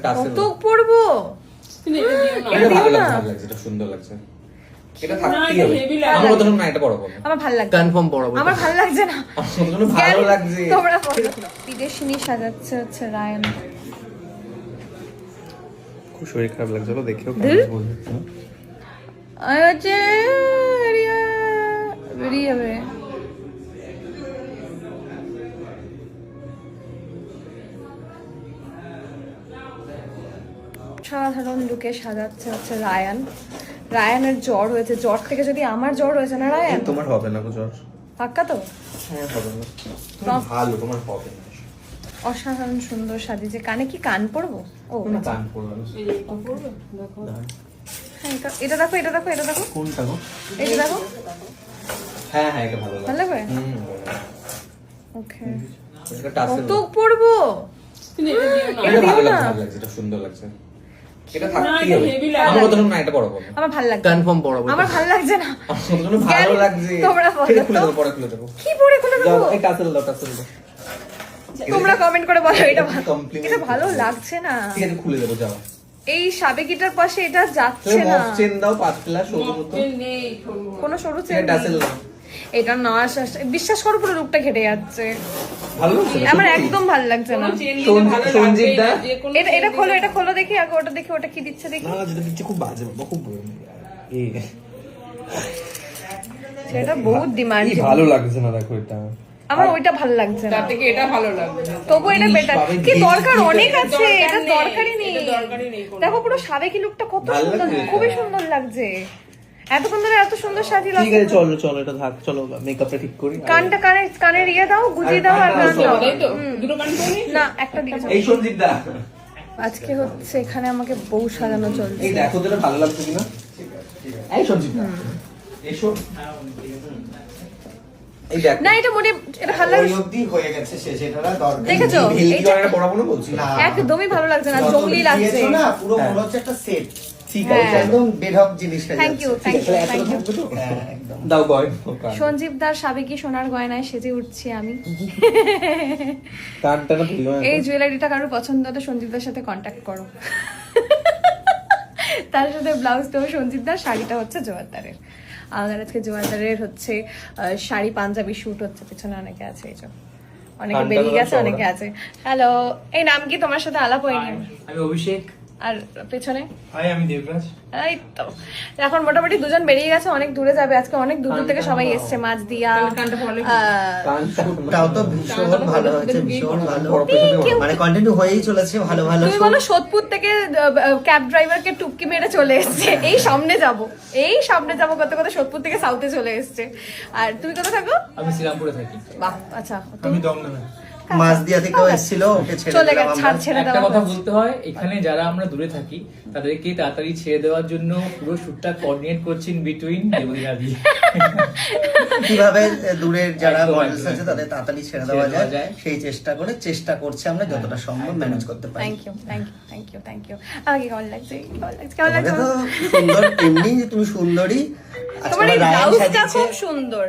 কত পড়ব? এটা দিও ভালো না। লাগছে ভালো লাগছে এটা সুন্দর লাগছে। এটা না, থাকতেই এটা হবে। heavy লাগছে। আমার মতন না এটা বড় করো আমার ভালো লাগছে কনফার্ম পড়াবো আমার ভালো লাগছে না। ভালো লাগছে। তোমরা বিদেশিনী সাজাচ্ছে হচ্ছে রায়ন। খুব শরীর খারাপ লাগছিল দেখেও ধুর। কেমন বোঝা যাচ্ছে না। আর হচ্ছে রিয়া বেরিয়ে যাবে। সাধারণ লুকে সাজাচ্ছে হচ্ছে রায়ান। রায়ানের জ্বর হয়েছে। জ্বর থেকে যদি আমার জ্বর হয়েছে না রায়ান? তোমার হবে না গো জ্বর। পাক্কা তো? হ্যাঁ হবে না। ভালো তোমার হবে না। অসাধারণ সুন্দর সাজিয়েছে। কানে কি কান পরবো? ও কোনো আচ্ছা। কান পড়বে না। হ্যাঁ, এটা- দেখো এটা দেখো এটা দেখো। কোনটা গো? এটা দেখো। হ্যাঁ হ্যাঁ এটা ভালো ভালো লাগে লাগবে ওকে। এটা টাসেল কত পড়ব এটা ভালো না। ভালো লাগছে এটা সুন্দর লাগছে। এটা না, থাকতেই হবে। আমার মতন না এটা বড় করো আমার ভালো লাগছে। কনফার্ম পড়াবো আমার ভালো লাগছে না। আমার ভালো লাগছে। তোমরা বলো খুলে তো। পরে খুলে দেবো। কি পড়ে খুলে দেবো? এই টাসেল দাও টাসেল দাও তোমরা কমেন্ট করে বলো এটা এটা ভালো লাগছে না। ঠিক আছে খুলে দেবো যাও। এই সাবেকিটার পাশে এটা যাচ্ছে না। চেন দাও পাতলা সরু মতো কোনো সরু টাসেল দাও এটা না আসাস বিশ্বাস করো পুরো রূপটা ঘেটে যাচ্ছে। ভালো লাগছে না? আমার একদম ভালো লাগছে না। সঞ্জীব- দা? এটা এটা খোলো এটা খোলো দেখি আগে ওটা দেখি ওটা কি দিচ্ছে দেখি। না যেটা দিচ্ছে খুব বাজে বাবা খুব এই সেটা বহুত ডিমান্ড ভালো লাগছে না দেখো এটা। আমার ওইটা ভালো লাগছে না। থেকে এটা ভালো লাগবে তবু এটা বেটার কি দরকার? অনেক আছে এটা দরকারই নেই। দেখো পুরো সাবেকি লুকটা কত সুন্দর খুবই সুন্দর লাগছে। এতক্ষণ ধরে এত সুন্দর সাজিয়ে ঠিক আছে চলো চলো এটা থাক চলো মেকআপটা ঠিক করি কানটা কানে কানের ইয়ে দাও গুজিয়ে দাও আর দাও। দুটো কান করে না? একটা দিকে এই সঞ্জীব দা। আজকে হচ্ছে এখানে আমাকে বউ সাজানো চলছে। এই দেখো তো ভালো লাগছে কিনা? এই সঞ্জীব দা। এসো। না এটা মনে এটা ভালো লাগছে। অবধি হয়ে গেছে শেষ এটা দরকার। দেখেছ? এইটা বানাটা পড়াবো বলছি। না। একদমই ভালো লাগছে না জঙ্গলি লাগছে। না পুরো। মনে হচ্ছে একটা সেট ঠিক হ্যাঁ। আছে। একদম বেঢপ জিনিস হয়ে থ্যাংক ইউ যাচ্ছে। থ্যাংক ইউ থ্যাংক ইউ থাকবে তো? হ্যাঁ একদম। দাও সঞ্জীব দার সাবেকি সোনার গয়নায় সেজে উঠছি আমি। কানটা না। এই জুয়েলারিটা কারোর পছন্দ হলে সঞ্জীবদার সাথে কন্ট্যাক্ট করো। তার সাথে ব্লাউজটাও সঞ্জীবদার শাড়িটা হচ্ছে জোয়ারদারের। আমাদের আজকে জোয়ারদারের হচ্ছে আহ, শাড়ি পাঞ্জাবি শুট হচ্ছে পিছনে অনেকে আছে এই যে। অনেকে বেরিয়ে গেছে অনেকে আছে। হ্যালো এই নাম কি তোমার সাথে আলাপ হয়নি? আমি অভিষেক। আর পেছনে? হাই আমি দেবরাজ। এই তো। এখন মোটামুটি দুজন বেরিয়ে গেছে অনেক দূরে যাবে। আজকে অনেক দূর দূর থেকে সবাই এসছে মাছ দিয়া তাও তো ভীষণ ভালো। হয়েছে ভীষণ ভালো। মানে কন্টিনিউ হয়েই চলেছে ভালো ভালো। তুমি বলো সোদপুর থেকে ক্যাব ড্রাইভারকে টুপকি মেরে চলে এসছে। এই সামনে যাব। এই সামনে যাব কত কত সোদপুর থেকে সাউথে চলে এসছে। আর তুমি কোথায় থাকো? আমি শ্রীরামপুরে থাকি। বাহ আচ্ছা। আমি দমদমে। মাছ দিয়া থেকেও এসেছিল ওকে ছেড়ে চলে গেছে ছাড় ছেড়ে একটা কথা বলতে হয় এখানে যারা আমরা দূরে থাকি তাদেরকে তাড়াতাড়ি ছেড়ে দেওয়ার জন্য পুরো শুটটা কোঅর্ডিনেট করছেন বিটুইন কীভাবে দূরের যারা মডেলস আছে তাদের তাড়াতাড়ি ছেড়ে দেওয়া যায়। সেই চেষ্টা করে চেষ্টা করছে আমরা যতটা সম্ভব ম্যানেজ করতে পারি। Thank you thank you thank you thank you আমাকে কেমন লাগছে? কেমন লাগছে? কেমন লাগছে? সুন্দর এমনি তুমি সুন্দরী তোমার এই ব্লাউজটা খুব সুন্দর।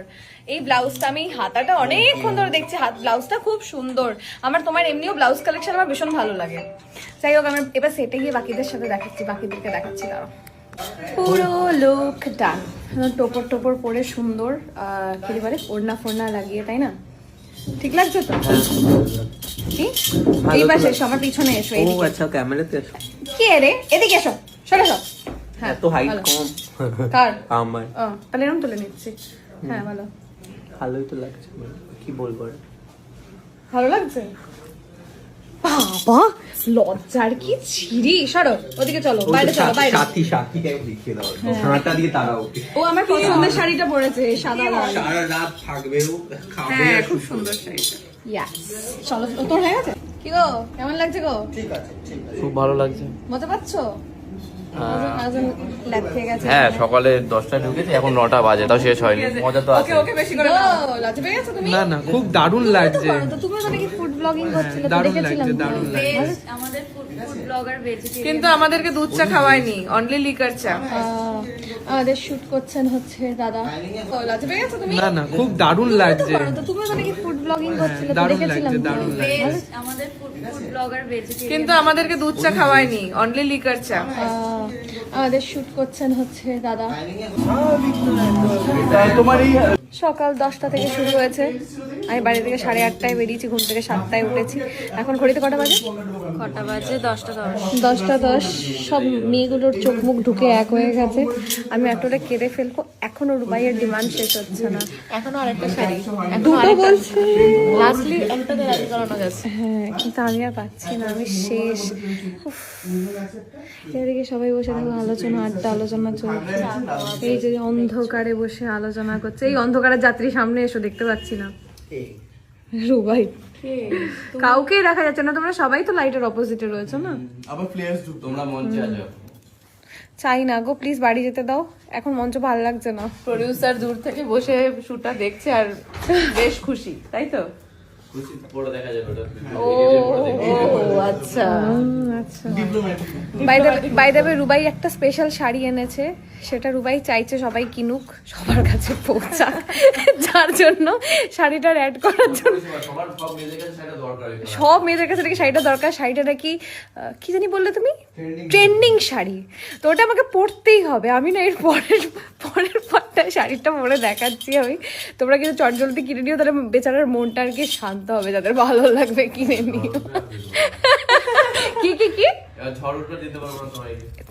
এই ব্লাউজটা আমি হাতাটা অনেকক্ষণ ধরে দেখছি। হাত ব্লাউজটা খুব সুন্দর। আমার তোমার এমনিও ব্লাউজ কালেকশন আমার ভীষণ ভালো লাগে। যাই হোক আমি এবার সেটে গিয়ে বাকিদের সাথে দেখাচ্ছি বাকিদেরকে দেখাচ্ছি দাঁড়াও। পুরো লোক ডান টোপর টোপর পরে সুন্দর কি বলে ওড়না ফোড়না লাগিয়ে তাই না? ঠিক লাগছে তো? কি? এই পাশে এসো আমার পিছনে এসো ও। আচ্ছা ক্যামেরাতে এসো। কে রে? এদিকে এসো সরে এসো। হ্যাঁ এত হাইট কম। কার? আমার। ও তাহলে এরকম তুলে নিচ্ছি। হ্যাঁ ভালো। ভালোই তো লাগছে। কি বলব? ভালো লাগছে? বাবা লজ্জার কি ছিরি। সরো ওদিকে চলো বাইরে চলো বাইরে। সাথী দেখিয়ে দাও? হাঁটা দিয়ে তারা ওকে ও আমার পছন্দের শাড়িটা পরেছে সাদা লাল। সারা রাত থাকবে ও খাবে হ্যাঁ, খুব সুন্দর শাড়িটা। ইয়াস চলো তোর হয়ে গেছে? কি গো কেমন লাগছে গো? ঠিক আছে ঠিক আছে। খুব ভালো লাগছে। মজা পাচ্ছ? হ্যাঁ সকালে দশটায় ঢুকেছি এখন নটা বাজে তাও শেষ হয়নি মজা তো আছে। ওকে বেশি করে লজ্জা পেয়ে গেছো তুমি? না না খুব দারুণ লাগছে। করো তো তুমি তো নাকি ফুড ব্লগিং করছিলে তো দারুণ লাগছে, দারুণ লাগছে। আমাদের ফুড ব্লগার ভেজিটেরিয়ান কিন্তু আমাদেরকে দুধ চা খাওয়ায়নি অনলি লিকার চা। আমাদের শুট করছেন হচ্ছে দাদা। না না খুব দারুণ লাগছে। তুমি তো ফুড ব্লগিং করছিলে তো দারুণ দেখেছিলাম। লাগছে, দারুণ লাগছে। আমাদের ফুড ব্লগার কিন্তু আমাদেরকে দুধ চা খাওয়ায়নি অনলি লিকার চা। আমাদের শুট করছেন হচ্ছে দাদা। তোমার এই সকাল দশটা থেকে শুরু হয়েছে। আমি বাড়ি থেকে সাড়ে আটটায় বেরিয়েছি ঘুম থেকে সাতটায় উঠেছি। এখন ঘড়িতে কটা বাজে? কটা বাজে? দশটা দশ। দশটা দশ। সব মেয়েগুলোর চোখ মুখ ঢুকে এক হয়ে গেছে। আমি একটা কেঁদে ফেলব। এখনও রুবাইয়ের ডিমান্ড শেষ হচ্ছে না। এখনও আরেকটা শাড়ি। দুটো বলছে। লাস্টলি একটাতে রাজি করানো গেছে। হ্যাঁ কিন্তু আমি আর পাচ্ছি না। আমি শেষ। এদিকে সবাই বসে দেখো আলোচনা আড্ডা আলোচনা চলছে। এই যে অন্ধকারে বসে আলোচনা করছে। এই অন্ধকারের যাত্রী সামনে এসো দেখতে পাচ্ছি না। রুবাই। কাউকে দেখা যাচ্ছে না তোমরা সবাই তো লাইটের অপোজিটে রয়েছো না? আবার প্লেয়ার্স ঢুক তোমরা মঞ্চে আছো চাই না গো প্লিজ বাড়ি যেতে দাও। এখন মঞ্চ ভালো লাগছে না। প্রডিউসার দূর থেকে বসে শুটটা দেখছে আর বেশ খুশি তাই তো? ও আচ্ছা। আচ্ছা বাই দেবে রুবাই একটা স্পেশাল শাড়ি এনেছে। সেটা রুবাই চাইছে সবাই কিনুক সবার কাছে পৌঁছাক। যার জন্য শাড়িটার অ্যাড করার জন্য সব মেয়েদের কাছে নাকি শাড়িটা দরকার। শাড়িটা নাকি কি জানি বললে তুমি? ট্রেন্ডিং শাড়ি। তো ওটা আমাকে পরতেই হবে। আমি না এর পরের পরের পাটটা শাড়িটা পরে দেখাচ্ছি আমি। তোমরা কিন্তু চটজলদি কিনে নিও তাহলে বেচারার মনটা আর কি শান্ত হবে যাদের ভালো লাগবে কিনে নিও। কি কি কি?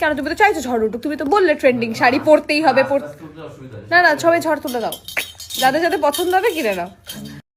কেন তুমি তো চাইছো ঝড় উঠুক তুমি তো বললে ট্রেন্ডিং শাড়ি পরতেই হবে না না সবাই ঝড় তুলে দাও। যাদের যাদের পছন্দ হবে কিনে নাও।